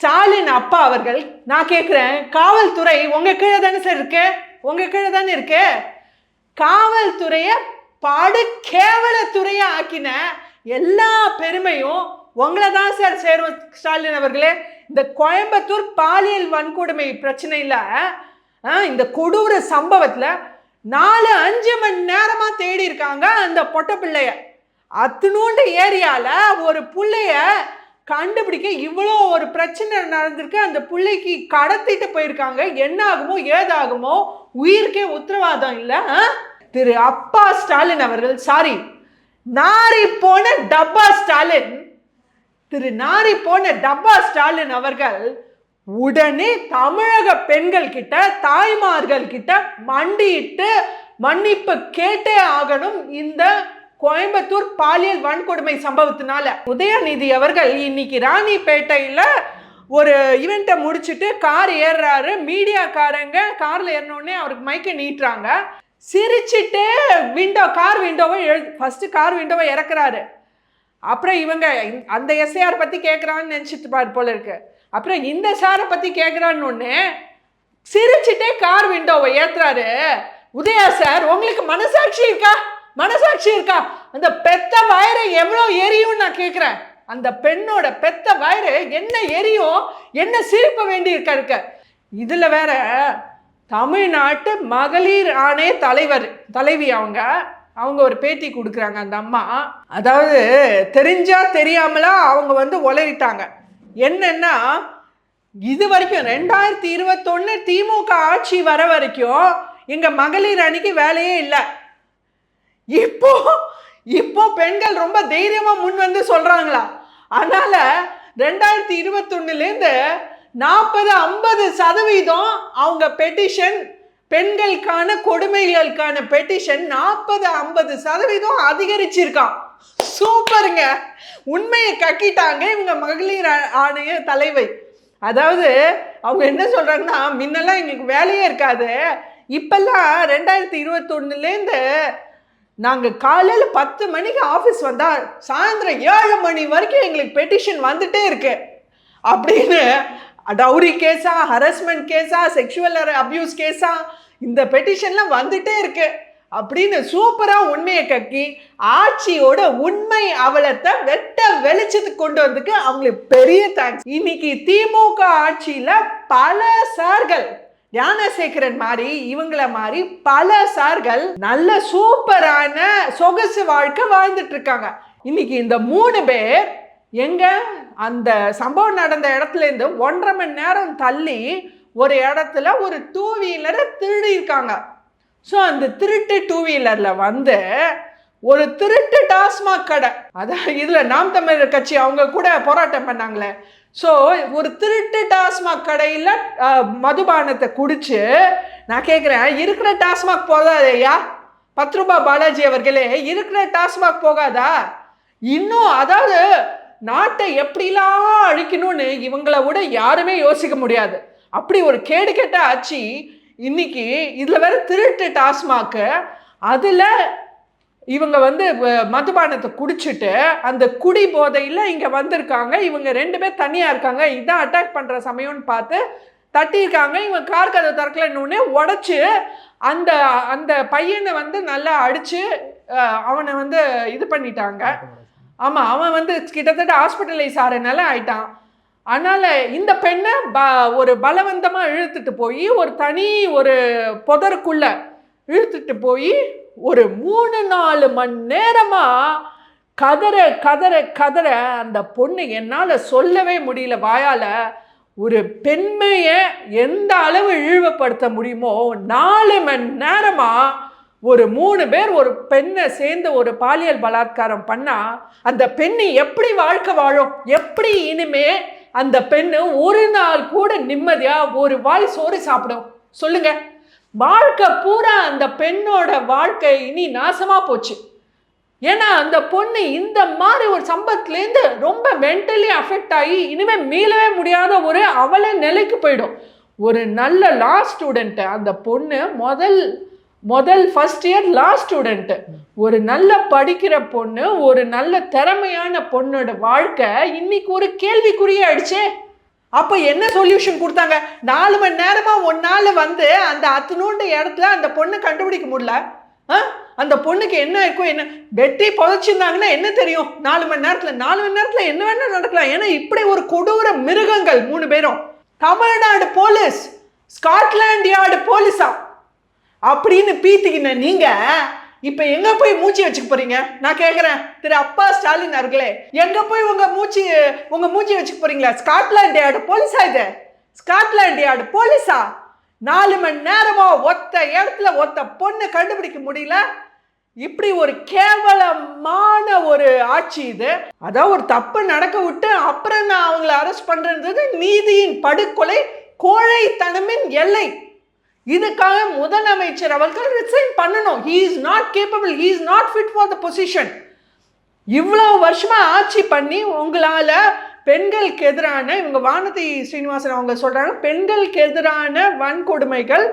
ஸ்டாலின் அப்பா அவர்கள் நான் கேட்குறேன் காவல்துறை உங்கள் கீழே தானே சார் இருக்கு? உங்கள் கீழே தானே இருக்கு? காவல்துறையை படு கேவலத்துறையை ஆக்கின எல்லா பெருமையும் உங்களை தான் சார் சேரும் ஸ்டாலின் அவர்களே. இந்த கோயம்புத்தூர் பாலியல் வன்கொடுமை பிரச்சனையில் இந்த கொடூர சம்பவத்தில் நாலு அஞ்சு மணி நேரமாக தேடி இருக்காங்க அந்த பொட்ட பிள்ளைய. அத்துணூண்டு ஏரியாவில் ஒரு பிள்ளைய கண்டுபிடிக்க இவ்வளோ ஒரு பிரச்சனை நடந்திருக்கு. அந்த பிள்ளைக்கு கடத்திட்டு போயிருக்காங்க. என்ன ஆகுமோ ஏதாகுமோ உயிருக்கே உத்தரவாதம் இல்லை திரு அப்பா ஸ்டாலின் அவர்கள் சாரி நாரி போன டப்பா ஸ்டாலின் திரு நாரி போன டப்பா ஸ்டாலின் அவர்கள் உடனே தமிழக பெண்கள் கிட்ட தாய்மார்கள் கிட்ட மண்டியிட்டு மன்னிப்பு கேட்டே ஆகணும். இந்த கோயம்புத்தூர் பாலியல் வன்கொடுமை சம்பவத்தினால உதயநிதி அவர்கள் இன்னைக்கு ராணிப்பேட்டையில் ஒரு ஈவெண்ட்டை முடிச்சுட்டு கார் ஏறுறாரு. மீடியாக்காரங்க காரில் ஏறினோடனே அவருக்கு மைக்கை நீட்டுறாங்க. சிரிச்சிட்டே விண்டோ கார் விண்டோவை எழு ஃபஸ்ட்டு கார் விண்டோவை இறக்குறாரு. அப்புறம் இவங்க அந்த எஸ்ஐஆர் பற்றி கேட்குறான்னு நினச்சிட்டு பாரு போல இருக்கு. அப்புறம் இந்த சாரை பற்றி கேட்குறான்னு ஒன்று சிரிச்சிட்டே கார் விண்டோவை ஏற்றுறாரு உதயா சார் உங்களுக்கு மனசாட்சி இருக்கா? மனசாட்சி இருக்கா? அந்த பெத்த வயரை எவ்வளோ எரியும் நான் கேட்குறேன். அந்த பெண்ணோட பெத்த வயரு என்ன எரியும் என்ன சிரிப்ப வேண்டியிருக்க இருக்க இதில் வேற தமிழ்நாட்டு மகளிர் ஆணைய தலைவர் தலைவி அவங்க அவங்க ஒரு பேட்டி கொடுக்குறாங்க அந்த அம்மா. அதாவது தெரிஞ்சா தெரியாமலா அவங்க வந்து உளறிட்டாங்க. என்னன்னா இது வரைக்கும் ரெண்டாயிரத்தி இருபத்தொன்னு திமுக ஆட்சி வர வரைக்கும் எங்கள் மகளிர் அணிக்கு வேலையே இல்லை. இப்போ இப்போ பெண்கள் ரொம்ப தைரியமாக முன் வந்து சொல்கிறாங்களா அதனால் ரெண்டாயிரத்தி இருபத்தொன்னுலேருந்து நாற்பது ஐம்பது சதவீதம் அவங்க பெட்டிஷன் பெண்களுக்கான கொடுமைகளுக்கான பெட்டிஷன் நாற்பது ஐம்பது சதவீதம் அதிகரிச்சிருக்கான் சூப்பருங்க. உண்மையை கக்கிட்டாங்க இவங்க மகளிர் ஆணைய தலைவை. அதாவது அவங்க என்ன சொல்கிறாங்கன்னா முன்னெல்லாம் எங்களுக்கு வேலையே இருக்காது. இப்பெல்லாம் ரெண்டாயிரத்தி இருபத்தொன்னுலேருந்து நாங்கள் காலையில் பத்து மணிக்கு ஆஃபீஸ் வந்தால் சாயந்தரம் ஏழு மணி வரைக்கும் எங்களுக்கு பெட்டிஷன் வந்துட்டே இருக்கு. அப்படின்னு டவுரி கேஸா ஹரஸ்மெண்ட் கேஸா செக்ஷுவல் அப்யூஸ் கேஸா இந்த பெட்டிஷன்லாம் வந்துட்டே இருக்கு. அப்படின்னு சூப்பராக உண்மையை கக்கி ஆட்சியோட உண்மை அவலத்தை வெட்ட வெளிச்சத்துக்கு கொண்டு வந்ததுக்கு அவங்களுக்கு பெரிய தேங்க்ஸ் இன்னைக்கு திமுக ஆட்சியில் பல சார்கள் ஞானசேகரன் மாதிரி இவங்கள மாதிரி பல சார்கள் நல்ல சூப்பரான சொகசு வாழ்க்கை வாழ்ந்துட்டு இருக்காங்க. இன்னைக்கு இந்த மூணு பேர் எங்க? அந்த சம்பவம் நடந்த இடத்துல இருந்து ஒன்றரை மணி நேரம் தள்ளி ஒரு இடத்துல ஒரு டூ வீலரை திருடியிருக்காங்க. ஸோ அந்த திருட்டு டூ வீலரில் வந்து ஒரு திருட்டு டாஸ்மாக் கடை. அதான் இதில் நாம் தமிழர் கட்சி அவங்க கூட போராட்டம் பண்ணாங்களே. ஸோ ஒரு திருட்டு டாஸ்மாக் கடையில் மதுபானத்தை குடிச்சு நான் கேட்குறேன் இருக்கிற டாஸ்மாக் போதாதையா பத்து ரூபாய் பாலாஜி அவர்களே இருக்கிற டாஸ்மாக் போகாதா? இன்னும் அதாவது நாட்டை எப்படிலாம் அழிக்கணும்னு இவங்கள விட யாருமே யோசிக்க முடியாது. அப்படி ஒரு கேடு கெட்ட ஆச்சு இன்னைக்கு இதில் வேற திருட்டு டாஸ்மாக்கு அதில் இவங்க வந்து வ- மதுபானத்தை குடிச்சிட்டு அந்த குடி போதையில் இங்கே வந்திருக்காங்க. இவங்க ரெண்டு பேர் தனியாக இருக்காங்க. இதான் அட்டாக் பண்ணுற சமயம்னு பார்த்து தட்டியிருக்காங்க. இவன் கார் கதை திறக்கலன்னு உடச்சி அந்த அந்த பையனை வந்து நல்லா அடித்து அவனை வந்து இது பண்ணிட்டாங்க. ஆமாம் அவன் வந்து கிட்டத்தட்ட ஹாஸ்பிட்டலைஸ் ஆகிறனால ஆயிட்டான். அதனால் இந்த பெண்ணை ப ஒரு பலவந்தமாக இழுத்துட்டு போய் ஒரு தனி ஒரு புதருக்குள்ளே இழுத்துட்டு போய் ஒரு மூணு நாலு மணி நேரமாக கதற கதற கதற அந்த பொண்ணு என்னால் சொல்லவே முடியல வாயால். ஒரு பெண்மையை எந்த அளவு இழிவுபடுத்த முடியுமோ நாலு மணி நேரமாக ஒரு மூணு பேர் ஒரு பெண்ணை சேர்ந்து ஒரு பாலியல் பலாத்காரம் பண்ணால் அந்த பெண்ணு எப்படி வாழ்க்கை வாழும்? எப்படி இனிமே அந்த பெண்ணு ஒரு நாள் கூட நிம்மதியாக ஒரு வாய் சோறு சாப்பிடும்? சொல்லுங்கள் வாழ்க்கை பூரா அந்த பெண்ணோட வாழ்க்கை இனி நாசமாக போச்சு. ஏன்னா அந்த பொண்ணு இந்த மாதிரி ஒரு சம்பத்துலேருந்து ரொம்ப மென்டலி அஃபெக்ட் ஆகி இனிமேல் மீளவே முடியாத ஒரு அவல நிலைக்கு போயிடும். ஒரு நல்ல லா ஸ்டூடெண்ட்டு அந்த பொண்ணு முதல் முதல் ஃபஸ்ட் இயர் லா ஸ்டூடெண்ட்டு ஒரு நல்ல படிக்கிற பொண்ணு ஒரு நல்ல திறமையான பொண்ணோட வாழ்க்கை இன்னைக்கு ஒரு கேள்விக்குறியே ஆயிடுச்சே அப்போ என்ன சொல்யூஷன் கொடுத்தாங்க? நாலு மணி நேரமாக ஒன்னால் வந்து அந்த அத்தனூண்டு இடத்துல அந்த பொண்ணு கண்டுபிடிக்க முடியல. ஆ? அந்த பொண்ணுக்கு என்ன இருக்கும் என்ன? வெட்டி புதைச்சிருந்தாங்கன்னா என்ன தெரியும்? நாலு மணி நேரத்தில் நாலு மணி நேரத்தில் என்ன வேணா நடக்கலாம். ஏன்னா இப்படி ஒரு கொடூர மிருகங்கள் மூணு பேரும். தமிழ்நாடு போலீஸ் ஸ்காட்லாண்ட் யார்டு போலீஸா அப்படின்னு பீத்திக்கின நீங்கள் இப்போ எங்க போய் மூச்சு வச்சுக்க போறீங்க? நான் கேட்குறேன் திரு அப்பா ஸ்டாலின் அவர்களே எங்க போய் உங்க மூச்சு உங்க மூச்சு வச்சுக்க போறீங்களா? ஸ்காட்லாண்ட் யார்டு போலீஸா இது? ஸ்காட்லாண்ட் யார்டு போலீஸா? நாலு மணி நேரமாக ஒத்த இடத்துல ஒத்த பொண்ணு கண்டுபிடிக்க முடியல. இப்படி ஒரு கேவலமான ஒரு ஆட்சி இது. அதான் ஒரு தப்பு நடக்க விட்டு அப்புறம் நான் அவங்கள அரெஸ்ட் பண்ணுறது நீதியின் படுகொலை கோழைத்தனமின் எல்லை. இதுக்காக முதலமைச்சர் அவர்கள் ரிசைன் பண்ணணும். He is not capable he is not fit for the position இவ்வளோ வருஷமாக ஆட்சி பண்ணி உங்களால் பெண்களுக்கு எதிரான இவங்க வானதி ஸ்ரீனிவாசன் அவங்க சொல்கிறாங்க பெண்களுக்கு எதிரான வன்கொடுமைகள்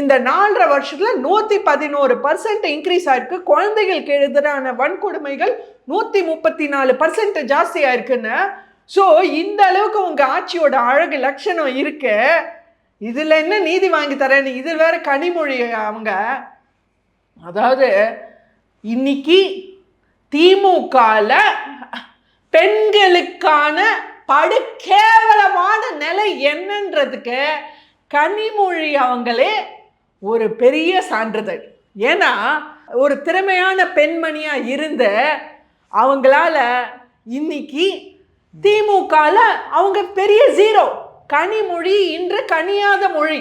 இந்த நாலரை வருஷத்தில் நூற்றி பதினோரு பர்சன்ட் இன்க்ரீஸ் ஆயிருக்கு. குழந்தைகளுக்கு எதிரான வன்கொடுமைகள் நூற்றி முப்பத்தி நாலு பர்சன்ட் ஜாஸ்தி ஆயிருக்குன்னு ஸோ இந்த அளவுக்கு உங்கள் ஆட்சியோட அழகு லட்சணம் இருக்குது இதில் என்ன நீதி வாங்கி தரேன்னு இது வேறு கனிமொழி அவங்க. அதாவது இன்னைக்கு திமுகவில் பெண்களுக்கான படு கேவலமான நிலை என்னன்றதுக்கு கனிமொழி அவங்களே ஒரு பெரிய சான்றிதழ். ஏன்னா ஒரு திறமையான பெண்மணியாக இருந்த அவங்களால இன்னைக்கு திமுகவில் அவங்க பெரிய ஜீரோ கனிமொழி இன்று கனியாத மொழி.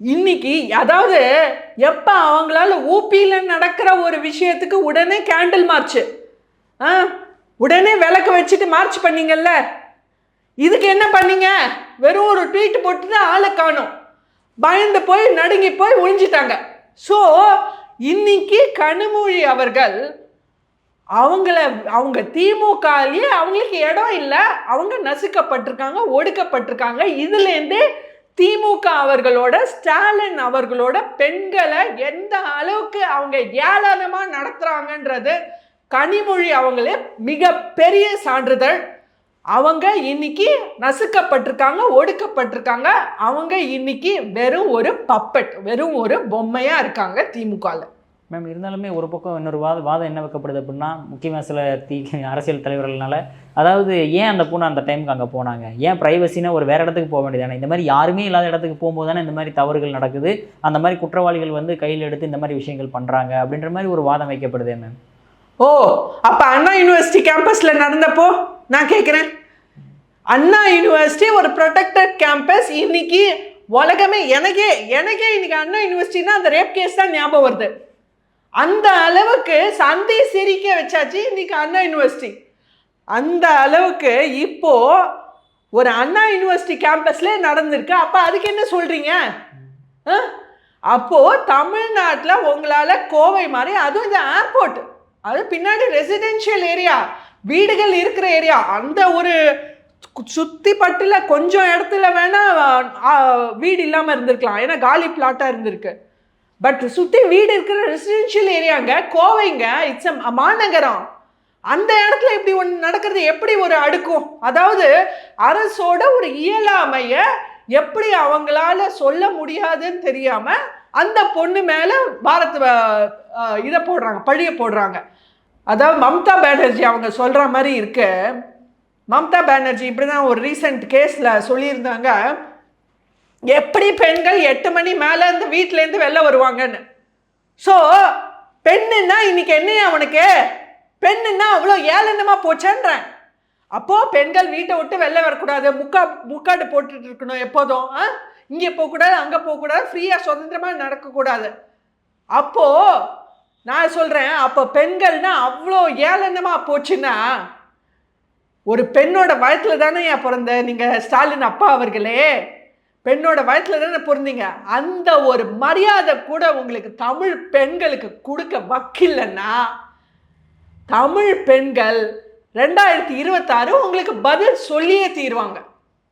இன்னைக்கு அதாவது எப்போ அவங்களால ஊப்பியில் நடக்கிற ஒரு விஷயத்துக்கு உடனே கேண்டில் மார்ச் ஆ? உடனே விளக்கு வச்சுட்டு மார்ச் பண்ணீங்கல்ல? இதுக்கு என்ன பண்ணீங்க? வெறும் ஒரு ட்வீட் போட்டு தான் ஆளை காணும். பயந்து போய் நடுங்கி போய் ஒழிஞ்சிட்டாங்க ஸோ இன்னைக்கு கனிமொழி அவர்கள் அவங்கள அவங்க திமுகலேயே அவங்களுக்கு இடம் இல்லை. அவங்க நசுக்கப்பட்டிருக்காங்க ஒடுக்கப்பட்டிருக்காங்க. இதுலேருந்தே திமுக அவர்களோட ஸ்டாலின் அவர்களோட பெண்களை எந்த அளவுக்கு அவங்க ஏளனமாக நடத்துகிறாங்கன்றது கனிமொழி அவங்களே மிகப்பெரிய சான்றிதழ். அவங்க இன்னைக்கு நசுக்கப்பட்டிருக்காங்க ஒடுக்கப்பட்டிருக்காங்க. அவங்க இன்னைக்கு வெறும் ஒரு பப்பட் வெறும் ஒரு பொம்மையாக இருக்காங்க திமுகவில் மேம் இருந்தாலுமே ஒரு பக்கம் இன்னொரு வாத வாதம் என்ன வைக்கப்படுது அப்படின்னா முக்கியமாக சில தீ அரசியல் தலைவர்கள்னால அதாவது ஏன் அந்த பூனை அந்த டைமுக்கு அங்கே போனாங்க? ஏன் ப்ரைவசினா ஒரு வேறு இடத்துக்கு போக வேண்டியதானே இந்த மாதிரி யாருமே இல்லாத இடத்துக்கு போகும்போது தானே இந்த மாதிரி தவறுகள் நடக்குது? அந்த மாதிரி குற்றவாளிகள் வந்து கையில் எடுத்து இந்த மாதிரி விஷயங்கள் பண்ணுறாங்க அப்படின்ற மாதிரி ஒரு வாதம் வைக்கப்படுதே மேம் ஓ அப்போ அண்ணா யூனிவர்சிட்டி கேம்பஸில் நடந்தப்போ நான் கேட்குறேன் அண்ணா யூனிவர்சிட்டி ஒரு ப்ரொடெக்டட் கேம்பஸ் இன்னைக்கு உலகமே எனக்கே எனக்கே இன்னைக்கு அண்ணா யூனிவர்சிட்டினா அந்த ரேப் கேஸ் தான் ஞாபகம் வருது. அந்த அளவுக்கு சந்தை சிரிக்க வச்சாச்சு இன்னைக்கு அண்ணா யூனிவர்சிட்டி அந்த அளவுக்கு இப்போ ஒரு அண்ணா யூனிவர்சிட்டி கேம்பஸ்ல நடந்திருக்கு. அப்போ அதுக்கு என்ன சொல்றீங்க? ஆ? அப்போ தமிழ்நாட்டில் உங்களால் கோவை மாதிரி அதுவும் இந்த ஏர்போர்ட் அது பின்னாடி ரெசிடென்ஷியல் ஏரியா வீடுகள் இருக்கிற ஏரியா அந்த ஒரு சுத்தி பட்டுல கொஞ்சம் இடத்துல வேணா வீடு இல்லாமல் இருந்திருக்கலாம். ஏன்னா காலி பிளாட்டாக இருந்திருக்கு. பட் சுற்றி வீடு இருக்கிற ரெசிடென்ஷியல் ஏரியாங்க கோவைங்க இட்ஸ் மாநகரம். அந்த இடத்துல இப்படி ஒன்று நடக்கிறது எப்படி ஒரு அடுக்கும்? அதாவது அரசோட ஒரு இயலாமைய எப்படி அவங்களால சொல்ல முடியாதுன்னு தெரியாம அந்த பொண்ணு மேல பாரத் இதை போடுறாங்க பழிய போடுறாங்க. அதாவது மம்தா பானர்ஜி அவங்க சொல்ற மாதிரி இருக்கு. மம்தா பானர்ஜி இப்படிதான் ஒரு ரீசெண்ட் கேஸ்ல சொல்லியிருந்தாங்க. எப்படி பெண்கள் எட்டு மணி மேலே இந்த வீட்டிலேருந்து வெளில வருவாங்கன்னு? ஸோ பெண்ணுன்னா இன்னைக்கு என்ன அவனுக்கு? பெண்ணுன்னா அவ்வளோ ஏளனமாக போச்சேன்றேன். அப்போது பெண்கள் வீட்டை விட்டு வெளில வரக்கூடாது. முக்கா முக்காடு போட்டுட்டு இருக்கணும் எப்போதும். ஆ? இங்கே போகக்கூடாது அங்கே போகக்கூடாது ஃப்ரீயாக சுதந்திரமாக நடக்கக்கூடாது. அப்போது நான் சொல்கிறேன் அப்போ பெண்கள்னா அவ்வளோ ஏளனமாக போச்சுன்னா ஒரு பெண்ணோட வயத்தில் தானே ஏன் பிறந்த? நீங்கள் ஸ்டாலின் அப்பா அவர்களே. பெண்ணோட வயத்துல தானே பிறந்தீங்க? அந்த ஒரு மரியாதை கூட உங்களுக்கு தமிழ் பெண்களுக்கு கொடுக்க வக்கில்லைன்னா தமிழ் பெண்கள் ரெண்டாயிரத்தி இருபத்தாறு உங்களுக்கு பதில் சொல்லியே தீருவாங்க.